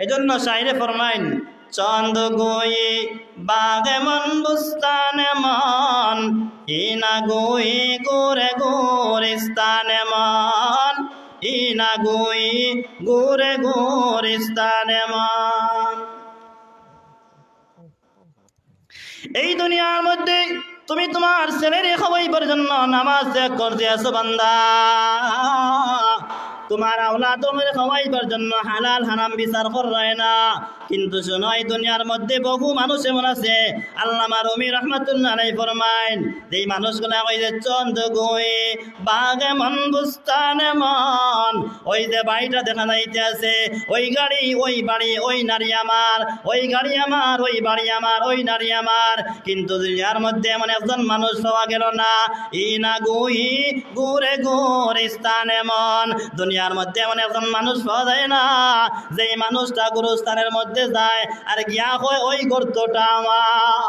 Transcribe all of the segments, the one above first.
এজন্য শাইরে ফরমাইন চন্দ গুই বাগে মন, বুস্তানে মন, ইনা গুই গোরে গোরিস্তানে মন, ইনা গুই গোরে গোরিস্তানে মন। এই দুনিয়ার মধ্যে তুমি তোমার ছেলের খাওয়াইবার জন্য নামাজ ত্যাগ করতে আছো বান্দা। তোমার আওলা তোমার খাওয়াইবার জন্য হালাল, হারাম বিচার করে না। কিন্তু শোনো, এই দুনিয়ার মধ্যে বহু মানুষ এমন আছে। আল্লামা রমি রহমাতুল্লাহ ফরমাইন, যেই মানুষগুলা ওই যে চন্দ গই বাগে মন বুস্তানে মন ওই যে বাড়িটা দেখা যাইতে আছে ওই গাড়ি, ওই বাড়ি, ওই নারী আমার, ওই গাড়ি আমার, ওই বাড়ি আমার, ওই নারী আমার। কিন্তু দুনিয়ার মধ্যে এমন একজন মানুষ পাওয়া গেল না। ই না গুই গুরে গুর স্থানে মন দুনিয়ার মধ্যে এমন একজন মানুষ পাওয়া যায় না যে মানুষটা গুরুস্থানের মধ্যে যায়। আর গিয়া হয় ওই গর্তটা আমার।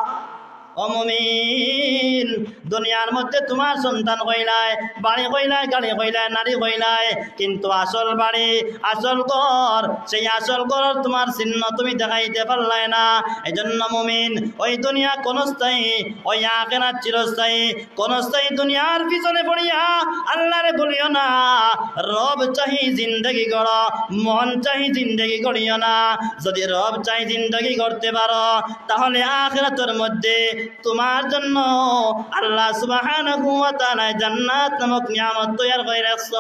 দুনিয়ার মধ্যে তোমার সন্তান হইলায় বাড়ি হইলায় গাড়ি হইলায় নারী হইলায় কিন্তু আসল বাড়ি, আসল ঘর, সেই আসল ঘর তোমার চিহ্ন তুমি দেখাইতে পারলাই না। এই জন্য মমিন, ওই দুনিয়া কোন কোনস্থায়ী ওই আখেরা চিরস্থায়ী। কোনস্থায়ী দুনিয়ার পিছনে পড়িয়া আল্লাহরে বলিও না। রব চাহি জিন্দগি গড়, মন চাহি জিন্দগি গড়িও না। যদি রব চাই জিন্দগি করতে পারো, তাহলে আখেরাতের মধ্যে তোমার জন্য আল্লাহ সুবহানাহু ওয়া তাআলা জান্নাত নামক নিয়ামত তৈরি করে রাখছ